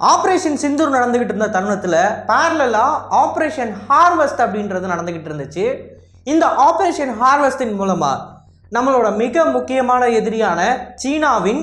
Operation Sindoor நடந்துகிட்டு இருந்த தருணத்தில் பேரலாக ஆப்ரேஷன் ஹார்வெஸ்ட் அப்படின்றது நடந்துகிட்டு இருந்துச்சு. இந்த ஆப்ரேஷன் ஹார்வெஸ்டின் மூலமாக நம்மளோட மிக முக்கியமான எதிரியான சீனாவின்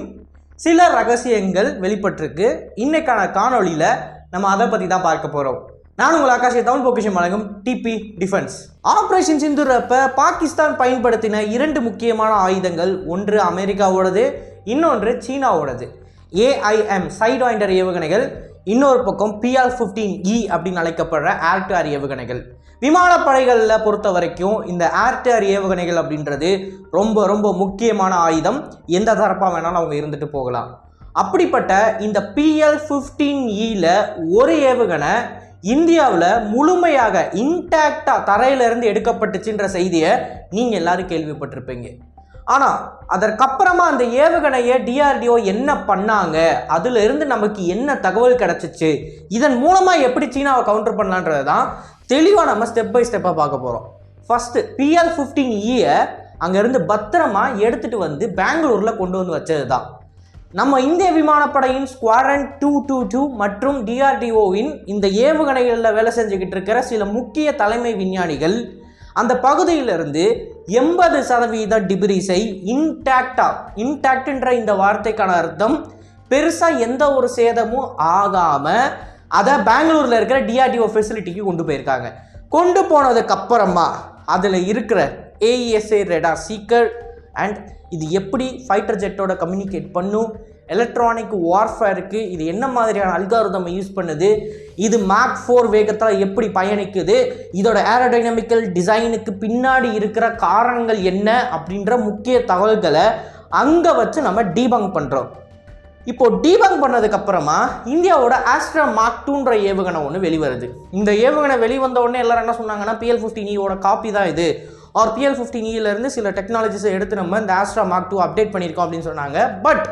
சில ரகசியங்கள் வெளிப்பட்டிருக்கு. இன்னைக்கான காணொளியில் நம்ம அதை பற்றி தான் பார்க்க போகிறோம் நான் உங்கள் ஆகாஷ் தமிழ் பொக்கிஷம் வழங்கும் DP defence operation Sindoor Pakistan பயன்படுத்தின இரண்டு முக்கியமான ஆயுதங்கள் ஒன்று அமெரிக்காவோடது இன்னொன்று சீனாவோடது. ஏஐஎம் சைட்வாய்ண்டர் ஏவுகணைகள். இன்னொரு பக்கம் பிஆர் ஃபிஃப்டீன் இ அப்படின்னு அழைக்கப்படுற ஏர் ஏவுகணைகள். விமானப்படைகளில் பொறுத்த வரைக்கும் இந்த ஏர் ஏவுகணைகள் அப்படின்றது ரொம்ப ரொம்ப முக்கியமான ஆயுதம். எந்த தரப்பாக வேணாலும் அவங்க இருந்துட்டு போகலாம். அப்படிப்பட்ட இந்த பிஎல் ஃபிஃப்டீன் இயில் ஒரு ஏவுகணை இந்தியாவில் முழுமையாக இன்டாக்டாக தரையிலிருந்து எடுக்கப்பட்டுச்சுன்ற செய்தியை நீங்கள் எல்லோரும் கேள்விப்பட்டிருப்பீங்க. ஆனால் அதற்கப்புறமா அந்த ஏவுகணையை டிஆர்டிஓ என்ன பண்ணாங்க? அதிலிருந்து நமக்கு என்ன தகவல் கிடைச்சிச்சு? இதன் மூலமாக எப்படி சீனாவை கவுண்டர் பண்ணலான்றது தான் தெளிவாக நம்ம ஸ்டெப் பை ஸ்டெப்பாக பார்க்க போகிறோம் ஃபஸ்ட்டு பிஎல் ஃபிஃப்டீன் இயை e அங்கேருந்து பத்திரமா எடுத்துகிட்டு வந்து பெங்களூரில் கொண்டு வந்து வச்சது தான் நம்ம இந்திய விமானப்படையின் ஸ்குவாட்ரன் டூ டூ டூ மற்றும் டிஆர்டிஓவின் இந்த ஏவுகணைகளில் வேலை செஞ்சுக்கிட்டு இருக்கிற சில முக்கிய தலைமை விஞ்ஞானிகள் அந்த பகுதியிலிருந்து எண்பது சதவீத டிபிரிஸை இன்டாக்டா இன்டாக்ட்ன்ற இந்த வார்த்தைக்கான அர்த்தம் பெருசாக எந்த ஒரு சேதமும் ஆகாமல் அதை பெங்களூரில் இருக்கிற டிஆர்டிஓ ஃபெசிலிட்டிக்கு கொண்டு போயிருக்காங்க. கொண்டு போனதுக்கு அப்புறமா அதில் இருக்கிற ஏஇஎஸ்ஏ ரெடா சீக்கர் அண்ட் இது எப்படி ஃபைட்டர் ஜெட்டோட கம்யூனிகேட் பண்ணும்? எலக்ட்ரானிக் வார்ஃபேருக்கு இது என்ன மாதிரியான அல்காரதம் யூஸ் பண்ணுது? இது மேக் ஃபோர் வேகத்தில் எப்படி பயணிக்குது? இதோட ஏரோடைனமிக்கல் டிசைனுக்கு பின்னாடி இருக்கிற காரணங்கள் என்ன? அப்படின்ற முக்கிய தகவல்களை அங்கே வச்சு நம்ம டீபங்க் பண்ணுறோம் இப்போ டீபங்க் பண்ணதுக்கப்புறமா இந்தியாவோட ஆஸ்ட்ரா மார்க் டூன்ற ஏவுகணை ஒன்று வெளிவருது. இந்த ஏவுகணை வெளிவந்த உடனே எல்லாரும் என்ன சொன்னாங்கன்னா பிஎல் ஃபிஃப்டின் ஈயோட காப்பி தான் இது. ஆர் பிஎல் ஃபிஃப்டின் இருந்து சில டெக்னாலஜிஸை எடுத்து நம்ம இந்த ஆஸ்ட்ரா மார்க் டூ அப்டேட் பண்ணியிருக்கோம் அப்படின்னு சொன்னாங்க. பட்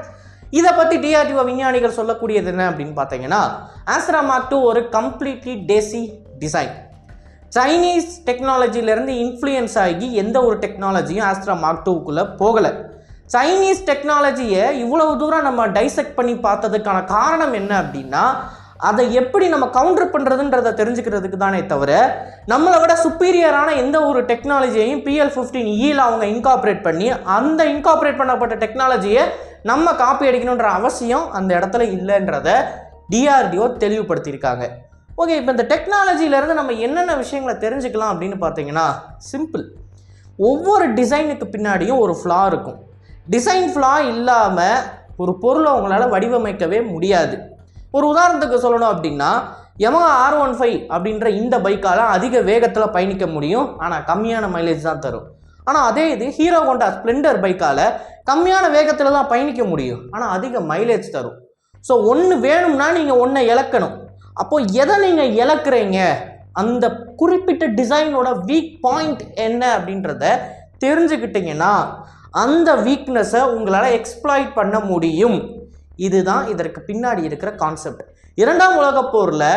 இதை பற்றி டிஆர்டிஓ விஞ்ஞானிகள் சொல்லக்கூடியது என்ன அப்படின்னு பார்த்தீங்கன்னா ஆஸ்ரா மார்க் டூ ஒரு கம்ப்ளீட்லி டேசி டிசைன் சைனீஸ் டெக்னாலஜிலேருந்து இன்ஃப்ளூயன்ஸ் ஆகி எந்த ஒரு டெக்னாலஜியும் ஆஸ்ட்ரா மார்க் டூக்குள்ளே போகலை. சைனீஸ் டெக்னாலஜியை இவ்வளவு தூரம் நம்ம டைசெக்ட் பண்ணி பார்த்ததுக்கான காரணம் என்ன அப்படின்னா அதை எப்படி நம்ம கவுண்டர் பண்ணுறதுன்றதை தெரிஞ்சுக்கிறதுக்கு தானே தவிர நம்மளை விட சுப்பீரியரான எந்த ஒரு டெக்னாலஜியையும் பிஎல் ஃபிஃப்டீன் ஈல அவங்க இன்காப்ரேட் பண்ணி அந்த இன்காப்ரேட் பண்ணப்பட்ட டெக்னாலஜியை நம்ம காப்பி அடிக்கணுன்ற அவசியம் அந்த இடத்துல இல்லைன்றத டிஆர்டிஓ தெளிவுபடுத்தியிருக்காங்க. ஓகே இப்போ இந்த டெக்னாலஜியிலேருந்து நம்ம என்னென்ன விஷயங்களை தெரிஞ்சுக்கலாம் அப்படின்னு பார்த்தீங்கன்னா சிம்பிள் ஒவ்வொரு டிசைனுக்கு பின்னாடியும் ஒரு ஃப்ளா இருக்கும். டிசைன் ஃப்ளா இல்லாமல் ஒரு பொருளை உங்களால் வடிவமைக்கவே முடியாது. ஒரு உதாரணத்துக்கு சொல்லணும் அப்படின்னா எம ஆர் ஒன் ஃபைவ் அப்படின்ற இந்த பைக்கால் அதிக வேகத்தில் பயணிக்க முடியும். ஆனால் கம்மியான மைலேஜ் தான் தரும். ஆனால் அதே இது ஹீரோ ஹோண்டா ஸ்ப்ளெண்டர் பைக்கால் கம்மியான வேகத்தில் தான் பயணிக்க முடியும். ஆனால் அதிக மைலேஜ் தரும். ஸோ ஒன்று வேணும்னா நீங்கள் ஒன்றை இழக்கணும். அப்போது எதை நீங்கள் இழக்கிறீங்க? அந்த குறிப்பிட்ட டிசைனோட வீக் பாயிண்ட் என்ன அப்படின்றத தெரிஞ்சுக்கிட்டீங்கன்னா அந்த வீக்னஸை உங்களால் எக்ஸ்ப்ளாய்ட் பண்ண முடியும். இதுதான் இதற்கு பின்னாடி இருக்கிற கான்செப்ட் இரண்டாம் உலகப் போரில்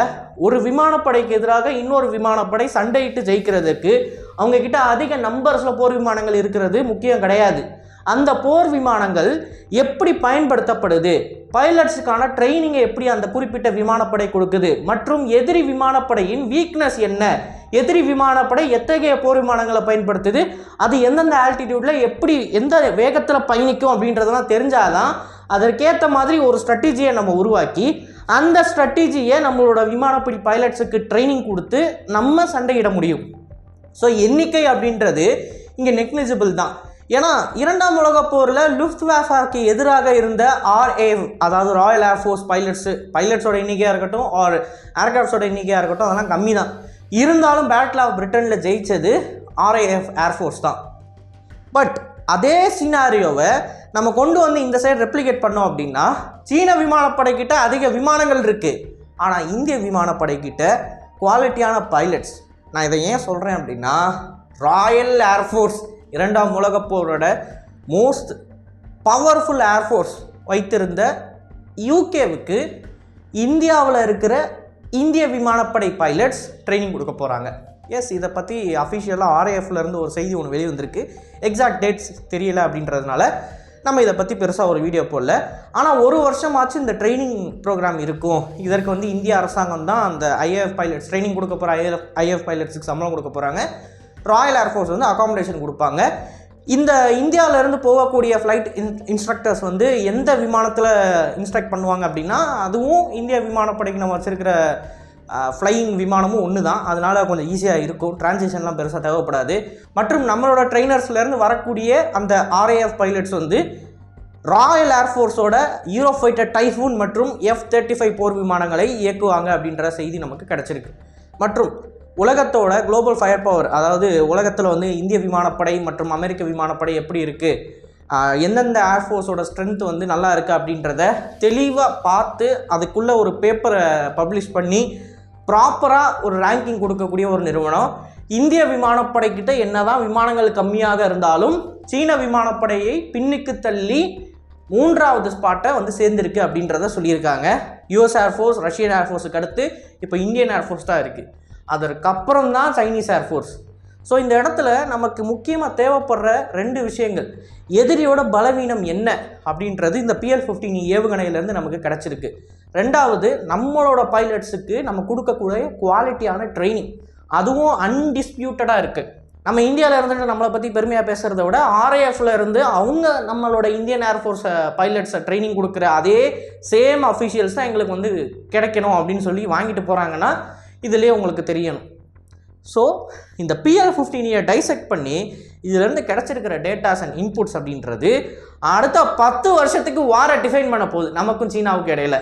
ஒரு விமானப்படைக்கு எதிராக இன்னொரு விமானப்படை சண்டையிட்டு ஜெயிக்கிறதுக்கு அவங்கக்கிட்ட அதிக நம்பர்ஸில் போர் விமானங்கள் இருக்கிறது முக்கியம் கிடையாது. அந்த போர் விமானங்கள் எப்படி பயன்படுத்தப்படுது? பைலட்ஸுக்கான ட்ரைனிங்கை எப்படி அந்த குறிப்பிட்ட விமானப்படை கொடுக்குது? மற்றும் எதிரி விமானப்படையின் வீக்னஸ் என்ன? எதிரி விமானப்படை எத்தகைய போர் விமானங்களை பயன்படுத்துது? அது எந்தெந்த ஆல்டிடியூட்டில் எப்படி எந்த வேகத்தில் பயணிக்கும் அப்படின்றதெல்லாம் தெரிஞ்சாதான் அதற்கேற்ற மாதிரி ஒரு ஸ்ட்ரட்டஜியை நம்ம உருவாக்கி அந்த ஸ்ட்ரட்டஜியை நம்மளோட விமானப்படி பைலட்ஸுக்கு ட்ரைனிங் கொடுத்து நம்ம சண்டையிட முடியும். ஸோ எண்ணிக்கை அப்படின்றது இங்கே நெக்லிஜிபிள் தான். ஏன்னா இரண்டாம் உலகப் போரில் லுஃப்ட் வேஃபாக்கு எதிராக இருந்த ஆர்ஏ அதாவது ராயல் ஏர்ஃபோர்ஸ் பைலட்ஸு பைலட்ஸோட எண்ணிக்கையாக இருக்கட்டும் ஆர் ஏர்கிராஃப்ட்ஸோட எண்ணிக்கையாக இருக்கட்டும் அதெல்லாம் கம்மி தான். இருந்தாலும் பேட்டில் ஆஃப் பிரிட்டனில் ஜெயிச்சது ஆர்ஏஎஃப் ஏர்ஃபோர்ஸ் தான். பட் அதே சினாரியோவை நம்ம கொண்டு வந்து இந்த சைடு ரெப்ளிகேட் பண்ணோம் அப்படின்னா சீன விமானப்படைக்கிட்ட அதிக விமானங்கள் இருக்குது ஆனால் இந்திய விமானப்படைக்கிட்ட குவாலிட்டியான பைலட்ஸ் நான் இதை ஏன் சொல்கிறேன் அப்படின்னா ராயல் ஏர்ஃபோர்ஸ் இரண்டாம் உலகப் போரோட மோஸ்ட் பவர்ஃபுல் ஏர்ஃபோர்ஸ் வைத்திருந்த யூகேவுக்கு இந்தியாவில் இருக்கிற இந்திய விமானப்படை பைலட்ஸ் ட்ரைனிங் கொடுக்க போகிறாங்க எஸ் இதை பற்றி அஃபிஷியலாக ஆர்ஏஎஃப்ல இருந்து ஒரு செய்தி ஒன்று வெளிவந்திருக்கு. எக்ஸாக்ட் டேட்ஸ் தெரியல அப்படின்றதுனால நம்ம இதை பற்றி பெருசாக ஒரு வீடியோ போடல. ஆனால் ஒரு வருஷமாச்சு இந்த ட்ரைனிங் ப்ரோக்ராம் இருக்கும். இதற்கு வந்து இந்திய அரசாங்கம் தான் அந்த ஐஏஎஃப் பைலட்ஸ் ட்ரைனிங் கொடுக்க போகிற ஐஎஃப் ஐஏஎஃப் பைலட்ஸுக்கு சம்பளம் கொடுக்க போகிறாங்க ராயல் ஏர்ஃபோர்ஸ் வந்து அகாமடேஷன் கொடுப்பாங்க. இந்த இந்தியாவிலேருந்து போகக்கூடிய ஃப்ளைட் இன் இன்ஸ்ட்ரக்டர்ஸ் வந்து எந்த விமானத்தில் இன்ஸ்ட்ரக்ட் பண்ணுவாங்க அப்படின்னா அதுவும் இந்திய விமானப்படைக்கு நம்ம வச்சுருக்கிற ஃப்ளையிங் விமானமும் ஒன்று தான் அதனால் கொஞ்சம் ஈஸியாக இருக்கும். டிரான்சிஷன்லாம் பெருசாக தேவைப்படாது. மற்றும் நம்மளோட ட்ரைனர்ஸ்லேருந்து வரக்கூடிய அந்த ஆர்ஏஎஃப் பைலட்ஸ் வந்து ராயல் ஏர்ஃபோர்ஸோட யூரோஃபைட்டர் டைஃபூன் மற்றும் எஃப் தேர்ட்டி ஃபைவ் போர் விமானங்களை இயக்குவாங்க அப்படின்ற செய்தி நமக்கு கிடச்சிருக்கு. மற்றும் உலகத்தோட குளோபல் ஃபயர் பவர் அதாவது உலகத்தில் வந்து இந்திய விமானப்படை மற்றும் அமெரிக்க விமானப்படை எப்படி இருக்குது எந்தெந்த ஏர்ஃபோர்ஸோட ஸ்ட்ரென்த் வந்து நல்லா இருக்குது அப்படின்றத தெளிவாக பார்த்து அதுக்குள்ளே ஒரு பேப்பரை பப்ளிஷ் பண்ணி ப்ராப்பராக ஒரு ரேங்கிங் கொடுக்கக்கூடிய ஒரு நிறுவனம். இந்திய விமானப்படைக்கிட்ட என்னதான் விமானங்கள் கம்மியாக இருந்தாலும் சீன விமானப்படையை பின்னுக்கு தள்ளி மூன்றாவது ஸ்பாட்டை வந்து சேர்ந்துருக்கு அப்படின்றத சொல்லியிருக்காங்க. யூஎஸ் ஏர்ஃபோர்ஸ் ரஷ்யன் ஏர்ஃபோர்ஸுக்கு அடுத்து இப்போ இந்தியன் ஏர்ஃபோர்ஸ் தான் இருக்குது அதற்கப்புறம் தான் சைனீஸ் ஏர்ஃபோர்ஸ் ஸோ இந்த இடத்துல நமக்கு முக்கியமாக தேவைப்படுற ரெண்டு விஷயங்கள். எதிரியோட பலவீனம் என்ன அப்படின்றது இந்த பிஎல் ஃபிஃப்டின் ஏவுகணையிலேருந்து நமக்கு கிடச்சிருக்கு. ரெண்டாவது நம்மளோட பைலட்ஸுக்கு நம்ம கொடுக்கக்கூடிய குவாலிட்டியான ட்ரைனிங் அதுவும் அன்டிஸ்பியூட்டடாக இருக்குது நம்ம இந்தியாவில் இருந்துட்டு நம்மளை பற்றி பெருமையாக பேசுகிறத விட ஆர்ஏஎஃப்ல இருந்து அவங்க நம்மளோட இந்தியன் ஏர்ஃபோர்ஸை பைலட்ஸை ட்ரைனிங் கொடுக்குற அதே சேம் அஃபிஷியல்ஸ் தான் எங்களுக்கு வந்து கிடைக்கணும் அப்படின்னு சொல்லி வாங்கிட்டு போகிறாங்கன்னா இதுலேயே உங்களுக்கு தெரியணும். ஸோ இந்த பிஎல் ஃபிஃப்டீனியை டைசெக்ட் பண்ணி இதிலேருந்து கிடச்சிருக்கிற டேட்டாஸ் அண்ட் இன்புட்ஸ் அப்படின்றது அடுத்த பத்து வருஷத்துக்கு வாரை டிஃபைன் பண்ண போகுது. நமக்கும் சீனாவுக்கு இடையில.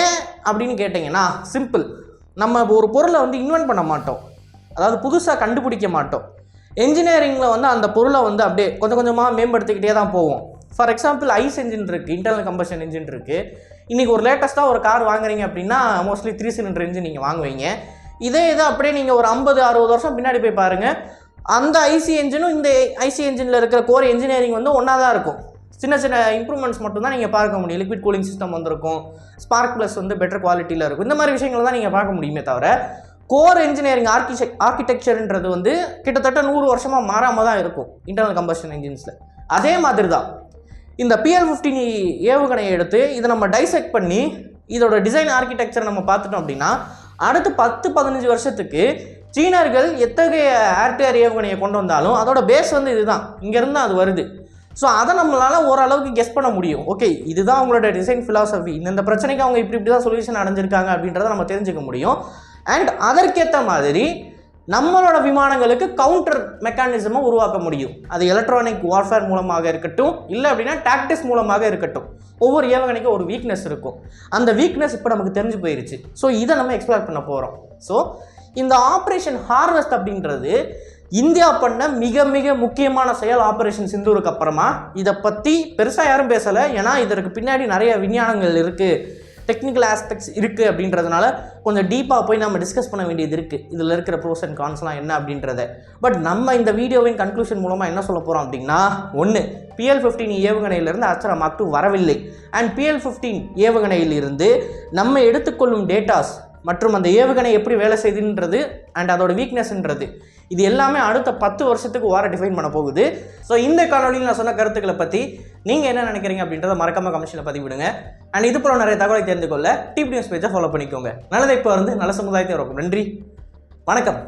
ஏன் அப்படின்னு கேட்டிங்கன்னா சிம்பிள் நம்ம ஒரு பொருளை வந்து இன்வென்ட் பண்ண மாட்டோம். அதாவது புதுசாக கண்டுபிடிக்க மாட்டோம். என்ஜினியரிங்கில் வந்து அந்த பொருளை வந்து அப்படியே கொஞ்சம் கொஞ்சமாக மேம்படுத்திக்கிட்டே தான் போவோம். ஃபார் எக்ஸாம்பிள் ஐஸ் என்ஜின் இருக்குது இன்டர்னல் கம்பஷன் என்ஜின் இருக்குது இன்றைக்கி ஒரு லேட்டஸ்ட்டாக ஒரு கார் வாங்குறீங்க அப்படின்னா மோஸ்ட்லி த்ரீ சிலிண்டர் என்ஜின் நீங்கள் வாங்குவீங்க. இதே இதை அப்படியே நீங்கள் ஒரு ஐம்பது அறுபது வருஷம் பின்னாடி போய் பாருங்கள் அந்த ஐசி என்ஜினும் இந்த ஐசி என்ஜினில் இருக்கிற கோர் என்ஜினியரிங் வந்து ஒன்றா தான் இருக்கும். சின்ன சின்ன இம்ப்ரூவ்மெண்ட்ஸ் மட்டும் தான் நீங்கள் பார்க்க முடியும். லிக்விட் கூலிங் சிஸ்டம் வந்திருக்கும். ஸ்பார்க் ப்ளஸ் வந்து பெட்டர் குவாலிட்டியில் இருக்கும். இந்த மாதிரி விஷயங்கள் தான் நீங்கள் பார்க்க முடியுமே தவிர கோர் இன்ஜினியரிங் ஆர்கிடெக் ஆர்கிடெக்சர்ன்றது வந்து கிட்டத்தட்ட நூறு வருஷமாக மாறாமல் தான் இருக்கும் இன்டர்னல் கம்பஷன் என்ஜின்ஸில் அதே மாதிரி தான். இந்த பிஎல் ஃபிஃப்டின் e ஏவுகணையை எடுத்து இதை நம்ம டைசெக்ட் பண்ணி இதோட டிசைன் ஆர்கிடெக்சர் நம்ம பார்த்துட்டோம் அப்படின்னா அடுத்து பத்து பதினஞ்சு வருஷத்துக்கு சீனர்கள் எத்தகைய ஆர்டிஆர் ஏவுகணையை கொண்டு வந்தாலும் அதோட பேஸ் வந்து இதுதான். இங்கேருந்து அது வருது. ஸோ அதை நம்மளால் ஓரளவுக்கு கெஸ் பண்ண முடியும். ஓகே இதுதான் அவங்களோட டிசைன் ஃபிலாசபி இந்த பிரச்சனைக்கு அவங்க இப்படி இப்படி தான் சொல்யூஷன் அடைஞ்சிருக்காங்க அப்படின்றத நம்ம தெரிஞ்சுக்க முடியும். அண்ட் அதற்கேற்ற மாதிரி நம்மளோட விமானங்களுக்கு கவுண்டர் மெக்கானிசமை உருவாக்க முடியும். அது எலக்ட்ரானிக் வார்ஃபேர் மூலமாக இருக்கட்டும் இல்லை அப்படின்னா டாக்டிஸ் மூலமாக இருக்கட்டும். ஒவ்வொரு ஏவுகணைக்கும் ஒரு வீக்னஸ் இருக்கும். அந்த வீக்னஸ் இப்போ நமக்கு தெரிஞ்சு போயிருச்சு. ஸோ இதை நம்ம எக்ஸ்ப்ளோர் பண்ண போகிறோம் ஸோ இந்த ஆப்ரேஷன் ஹார்வெஸ்ட் அப்படின்றது இந்தியா பண்ண மிக மிக முக்கியமான செயல் ஆப்ரேஷன் சிந்தூருக்கு அப்புறமா. இதை பற்றி பெருசாக யாரும் பேசலை. ஏன்னா இதற்கு பின்னாடி நிறைய விஞ்ஞானங்கள் இருக்குது டெக்னிக்கல் ஆஸ்பெக்ட்ஸ் இருக்குது அப்படின்றதுனால கொஞ்சம் டீப்பாக போய் நம்ம டிஸ்கஸ் பண்ண வேண்டியது இருக்குது இதில் இருக்கிற ப்ரோஸ் அண்ட் கான்ஸ்லாம் என்ன அப்படின்றத. பட் நம்ம இந்த வீடியோவின் கன்க்ளூஷன் மூலமாக என்ன சொல்ல போகிறோம் அப்படின்னா ஒன்று பிஎல் ஃபிஃப்டீன் ஏவுகணையிலிருந்து அச்சரா மார்க் டூ வரவில்லை. அண்ட் பிஎல் ஃபிஃப்டீன் ஏவுகணையிலிருந்து நம்ம எடுத்துக்கொள்ளும் டேட்டாஸ் மற்றும் அந்த ஏவுகணை எப்படி வேலை செய்யுதுன்றது அண்ட் அதோட வீக்னஸ்ன்றது இது எல்லாமே அடுத்த பத்து வருஷத்துக்கு வாரம் டிஃபைன் பண்ண போகுது. ஸோ இந்த காணொலியில் நான் சொன்ன கருத்துக்களை பற்றி நீங்கள் என்ன நினைக்கிறீங்க அப்படின்றத மறக்காம கமிஷனில் பதிவிடுங்க. அண்ட் இது போல நிறைய தகவலை தெரிந்து கொள்ள டிப் நியூஸ் பேஜை ஃபாலோ பண்ணிக்கோங்க. நல்லதை இப்போ வந்து நல்ல சமுதாயத்தை இருக்கும் நன்றி. வணக்கம்.